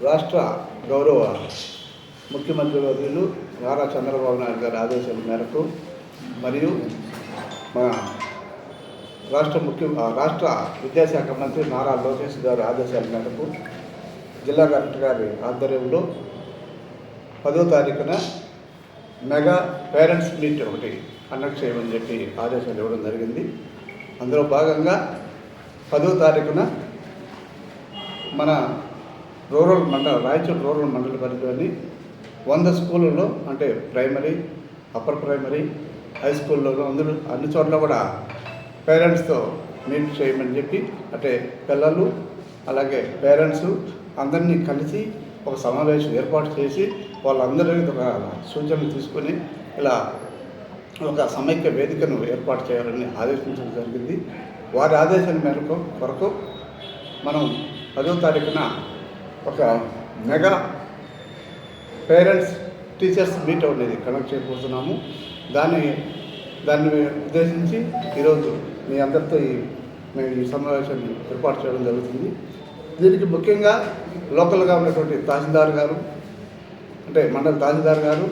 రాష్ట్ర గౌరవ ముఖ్యమంత్రి వర్యులు నారా చంద్రబాబు నాయుడు గారి ఆదేశాల మేరకు మరియు మన రాష్ట్ర ముఖ్య ఆ, రాష్ట్ర విద్యాశాఖ మంత్రి నారా లోకేష్ గారి ఆదేశాల మేరకు జిల్లా కలెక్టర్ గారి ఆధ్వర్యంలో పదో తారీఖున మెగా పేరెంట్స్ మీట్ ఒకటి కండక్ట్ చేయమని చెప్పి ఆదేశాలు ఇవ్వడం జరిగింది. అందులో భాగంగా పదో తారీఖున మన రూరల్ మండల రాయచూరు రూరల్ మండల పరిధిలోని వంద స్కూళ్ళలో అంటే ప్రైమరీ అప్పర్ ప్రైమరీ హై స్కూల్లో అందరూ అన్ని చోట్ల కూడా పేరెంట్స్తో మీట్ చేయమని చెప్పి అంటే పిల్లలు అలాగే పేరెంట్స్ అందరినీ కలిసి ఒక సమావేశం ఏర్పాటు చేసి వాళ్ళందరి ఒక సూచనలు తీసుకొని ఇలా ఒక సమైక్య వేదికను ఏర్పాటు చేయాలని ఆదేశించడం జరిగింది. వారి ఆదేశాల మేరకు కొరకు మనం పదో తారీఖున ఒక మెగా పేరెంట్స్ టీచర్స్ మీట్ అనేది కండక్ట్ చేయబోతున్నాము దాన్ని దాన్ని ఉద్దేశించి ఈరోజు మీ అందరితో ఈ మేము ఈ సమావేశాన్ని ఏర్పాటు చేయడం జరుగుతుంది. దీనికి ముఖ్యంగా లోకల్గా ఉన్నటువంటి తహసీల్దార్ గారు అంటే మండల తహసీల్దార్ గారు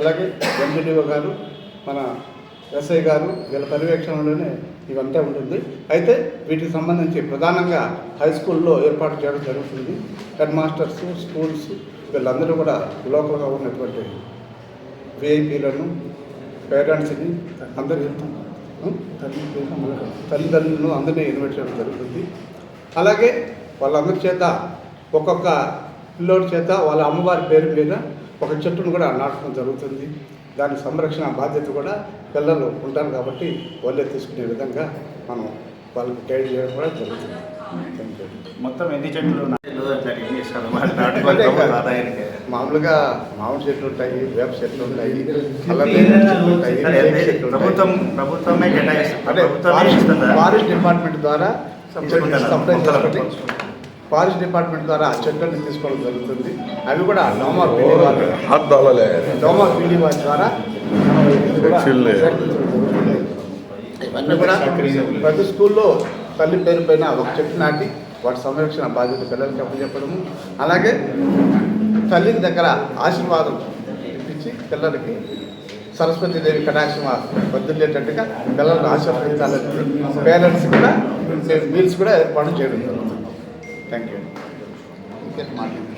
అలాగే ఎంపీడీఓ గారు మన ఎస్ఐ గారు వీళ్ళ పర్యవేక్షణలోనే ఇవంతా ఉంటుంది. అయితే వీటికి సంబంధించి ప్రధానంగా హై స్కూల్లో ఏర్పాటు చేయడం జరుగుతుంది. హెడ్ మాస్టర్స్ స్కూల్స్ వీళ్ళందరూ కూడా లోకల్గా ఉన్నటువంటి విఐపీలను పేరెంట్స్ని అందరూ తల్లిదండ్రులను అందరినీ ఇన్వైట్ చేయడం జరుగుతుంది. అలాగే వాళ్ళందరి చేత ఒక్కొక్క పిల్లోడి చేత వాళ్ళ అమ్మవారి పేరు మీద ఒక చెట్టును కూడా నాటడం జరుగుతుంది. దాని సంరక్షణ బాధ్యత కూడా పిల్లలు ఉంటారు కాబట్టి వాళ్ళే తీసుకునే విధంగా మనం వాళ్ళకి గైడ్ చేయడం కూడా జరుగుతుంది. మొత్తం ఎన్ని చెట్లు. మామూలుగా మామిడి చెట్లు ఉంటాయి వేప చెట్లు ఉంటాయి ఫారెస్ట్ డిపార్ట్మెంట్ ద్వారా? సప్లై ఫారెస్ట్ డిపార్ట్మెంట్ ద్వారా చెట్లను తీసుకోవడం జరుగుతుంది. అవి కూడా డోమా డోమా పీడీ వారి ద్వారా ఇవన్నీ కూడా ప్రతి స్కూల్లో తల్లి పేరు పైన ఒక చెట్టు నాటి వాటి సంరక్షణ బాధ్యత పిల్లలకి అప్పచెప్పడము. అలాగే తల్లి దగ్గర ఆశీర్వాదం ఇప్పించి పిల్లలకి సరస్వతి దేవి కటాక్షం వద్దులేటట్టుగా పిల్లలను ఆశీర్వదించాలని పేరెంట్స్ కూడా మీల్స్ కూడా ఏర్పాటు చేయడం జరుగుతుంది. Thank you.